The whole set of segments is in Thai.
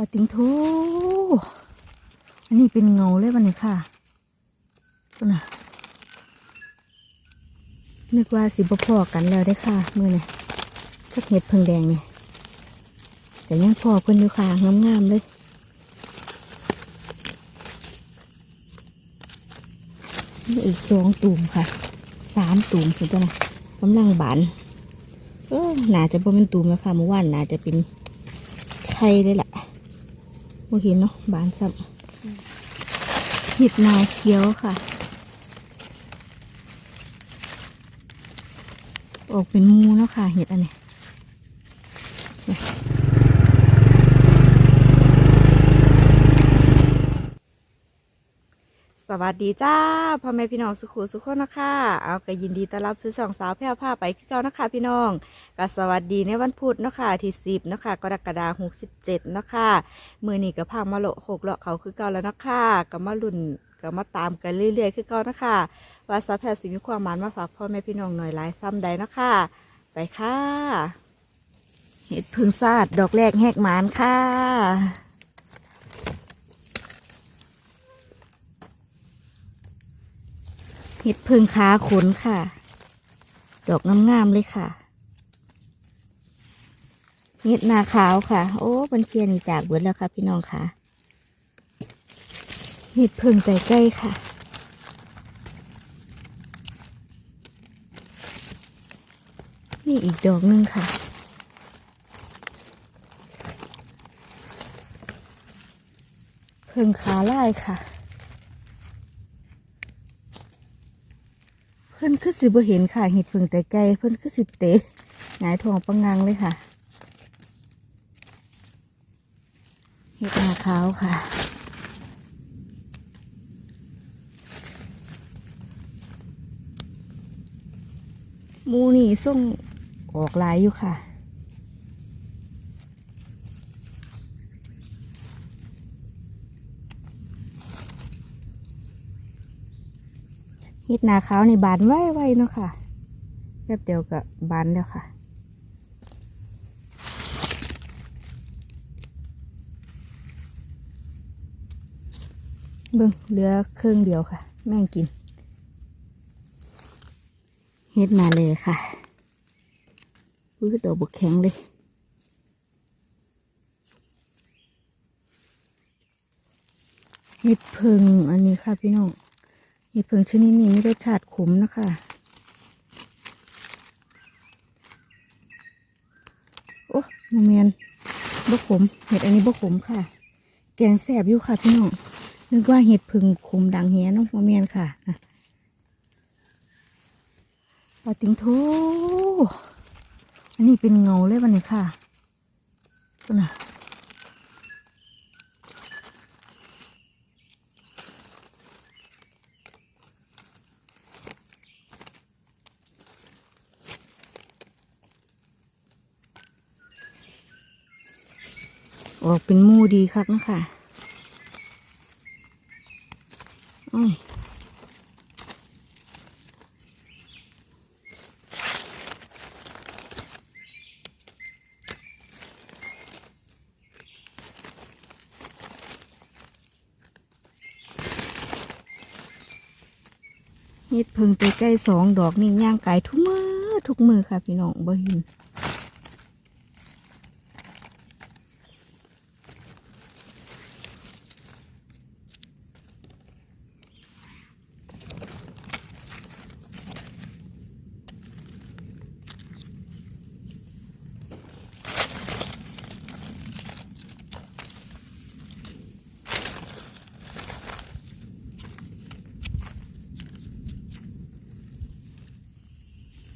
ปาติงโทอันนี้เป็นเงาเลยวันนี้ค่ะก็นะนึกว่าสิบพอกันแล้วได้ค่ะ มือนี่กับเห็ดเพิงแดงเนี่ยแต่ยังพอเพิ่นอยู่ค่ะงามๆเลยนี่อีกสองตุ่มค่ะ สามตุ่มถึงตัวนะกำลังบานเออน่าจะบ่เป็นตูมแล้วค่ะเมื่อวานหนาจะเป็นไข่เลยแหละ โมเห็นเนาะบานสับเห็ดนาเขียวค่ะ ออกเป็นมูเนาะค่ะเห็ดอันนี้ส วัสดีจ้าพ่อแม่พี่น้องสุขุสุขคนนะคะเอาก็ยินดีต้อนรับสู่ช่องสาวแพร่ผ้าไปคือเก่านะคะพี่น้องก็สวัสดีในวันพุธเนาะค่ะที่สิบเนาะค่ะกรกฎาคมหกสิบเจ็ดเนาะค่ะมือนี้ก็พามาโลหกเลาะเขาคือเก่าแล้วเนาะค่ะก็มาลุ่นก็มาตามกันเรื่อยๆคือเก่านะคะว่าสาวแพร่สิมีความหมานมาฝากพ่อแม่พี่น้องหน่อยหลายซ้ำใดเนาะค่ะไปค่ะเห็ดพึ่งซาดดอกแรกแหกหมานค่ะ ห็ดพึ่งขาขนค่ะ ดอกงามๆเลยค่ะ เห็ดนาขาวค่ะ โอ้บันเคียนี่จากเบิดแล้วค่ะ พี่น้องค่ะ เห็ดพึ่งใจใกล้ค่ะนี่อีกดอกหนึงค่ะ เพิ่งขาลายค่ะ เพิ่นคือสิบ่เห็นค่ะเห็ดฝึ่งแต่ไกลเพิ่นคือสิเตะหงายทองปังงังเลยค่ะ เห็ดนาขาวค่ะมูนี่ส่งออกลายอยู่ค่ะ เห็ดนาขาวนี่บานไว้ไว้เนาะค่ะแป๊บเดียวกับบานแล้วค่ะเบิ่งเหลือเครื่องเดียวค่ะ แม่งกิน เฮ็ดมาเลยค่ะอุ้ยตัวบุกแข็งเลยเห็ดเพิงอันนี้ค่ะพี่น้อง เห็ดเพิงชนิดนี้มีรสชาติขมนะคะโอ้โมเมนบกขม เห็ดอันนี้บกขมค่ะ แกงแสบอยู่ค่ะพี่น้องนึกว่าเห็ดเพึงขมดังแฮเน้องโมเมนค่ะนะเอาติงโทอันนี้เป็นเงาเลยวันนี้ค่ะนะ ออกเป็นมูดีคักนะคะอ้อยเฮ็ดเพิงไปใกล้สองดอกนี่ย่างไก่ทุกมือทุกมือค่ะพี่น้องบ่เห็น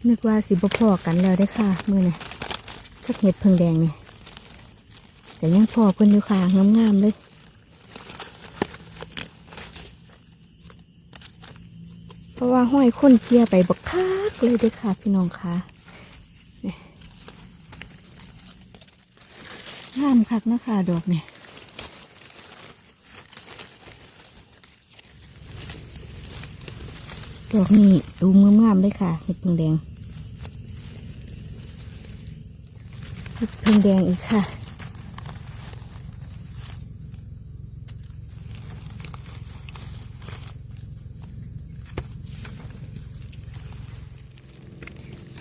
นึกว่าสิบพอกันแล้วได้ค่ะ มือนี่กับเห็ดเพิงแดงเนี่ยแต่ยังพอเพิ่นอยู่ค่ะงามๆเลยเพราะว่าห้อยค้นเกียไปบักคักเลยเด้อค่ะ พี่น้องค่ะงามคักนะคะดอกเนี่ยดอกนี้ตูมงามๆเลยค่ะเห็ดเพิงแดง งแดงอีกค่ะ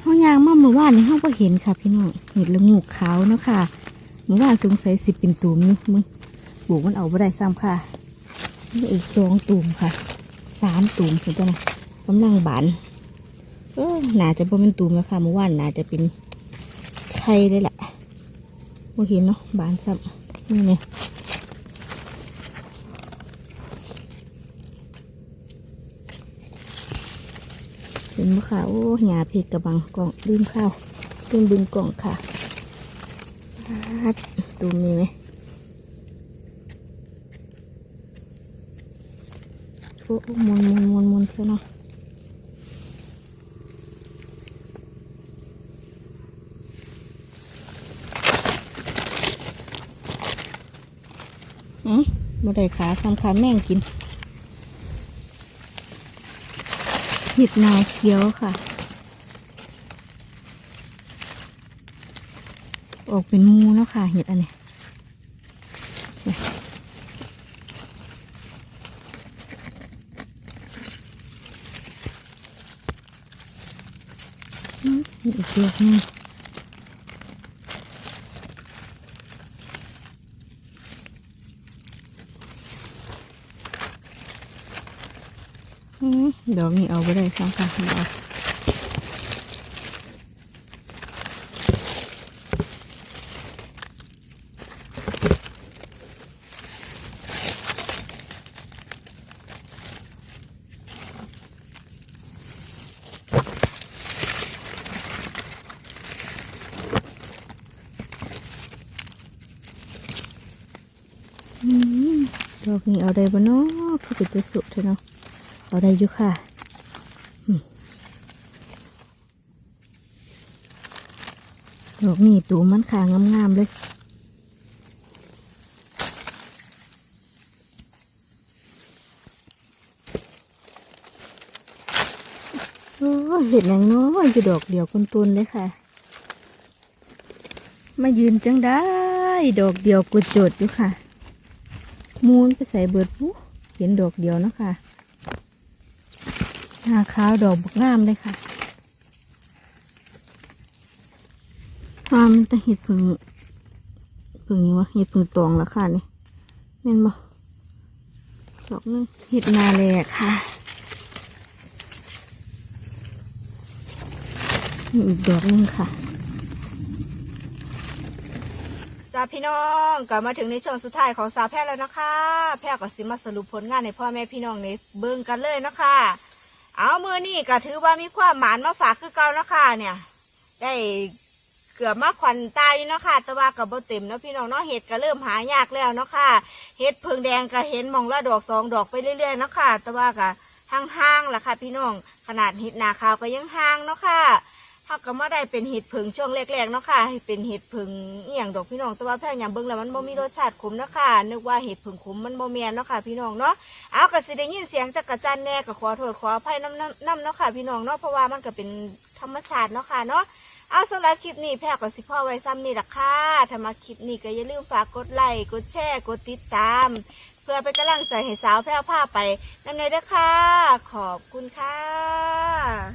ห้องยางมะเมื่อวานในห้องก็เห็นค่ะพี่น้องเห็นละงูขาวเนาะค่ะเมื่อวานสงสัยสิบเป็นตุ่มนี่มึงบุกมันเอาไม่ได้ซ้ำค่ะนี่อีกสองตุ่มค่ะสามตุ่มเห็นจ้ะนะกำลังบานเออหนาจะเป็นตุ่มแล้วค่ะเมื่อวานหนาจะเป็นไข่เลยแหละ บ่เห็นเนาะบานซ้ำนี่เนี่ยเห็นไหมค่ะโอ้หยาเพชรกระบังกล่องลืมข้าวลืมบึงกล่องค่ะครับตูมมีไหมโอ้มวนมวนมวนมวนซะเนาะ อืมบ่ได้ขาซ้ำขาแม่งกินเห็ดนายเขียวค่ะ ออกเป็นมูแล้วค่ะ เห็ดอันนี้เนี่ยอืมมีอีกเยอะนึงอื ดอกนี้เอาไปได้ซ้ำค่ะดอกดอกนี้เอาได้บ่เนาะคือเป็นตัวสุดเถอะเนาะ เอาได้อยู่ค่ะดอกนี้ตูมันขางามๆเลยเห็นอย่างน้อยอยู่ดอกเดียวคนตุนเลยค่ะ มายืนจังได้ ดอกเดียวกุดโจดอยู่ค่ะ มูนไปใส่เบิดปุ๊เห็นดอกเดียวเนาะคะ หน้าขาวดอกบกงามเลยค่ะวามันจะเห็ดผึ่งผึ่งนี่วะเห็ดผึ่งตองแล้วค่ะนี่เม่นบ่ดอกหนึงเห็ดนาแลกค่ะนี่อีกดอกหนึงค่ะจ้าพี่น้องกลับมาถึงในช่วงสุดท้ายของสาวแพทย์แล้วนะคะ แพทย์ก็สิมาสรุปผลงานในพ่อแม่พี่น้องในเบิ่งกันเลยนะคะ เอามือนี่ก็ถือว่ามีความหมานมาฝากคือเก่านะคะเนี่ย ได้เกือบมาขวัญตายเนาะคะแต่ว่ากับบ่เต็มเนาะพี่น้องเนาะเห็ดก็เริ่มหายากแล้วเนาะค่ะเห็ดเพิงแดงก็เห็นมองละดอกสองดอกไปเรื่อยๆเนาะค่ะ แต่ว่าก็ห่างๆล่ะค่ะ พี่น้องขนาดเห็ดนาขาวก็ยังห่างเนาะค่ะ เขาก็มาได้เป็นเห็ดผึ่งช่วงแรกๆเนาะค่ะ เป็นเห็ดผึ่งอหย่างดอกพี่น้องแต่ว่าแพงอย่างเบิ่งแล้วมันบ่มีรสชาติขมเนาะค่ะนึกว่าเห็ดผึ่งขมมันบ่แมนเนาะค่ะพี่น้องเนาะเอาก็สิได้ยินเสียงจักระจันแน่ก็ขอโทษขออภัยน้ำน้ำน้ำเนาะค่ะพี่น้องเนาะเพราะว่ามันก็เป็นธรรมชาติเนาะค่ะเนาะเอาสำหรับคลิปนี้แพรก็สิพ่อไว้ซ้ำนี่ละค่ะถ้ามาคลิปนี้ก็อย่าลืมฝากกดไลค์กดแชร์กดติดตาม เพื่อเป็นกำลังใจให้สาวแพรวพาไปนั่นเลยเด้อค่ะ ขอบคุณค่ะ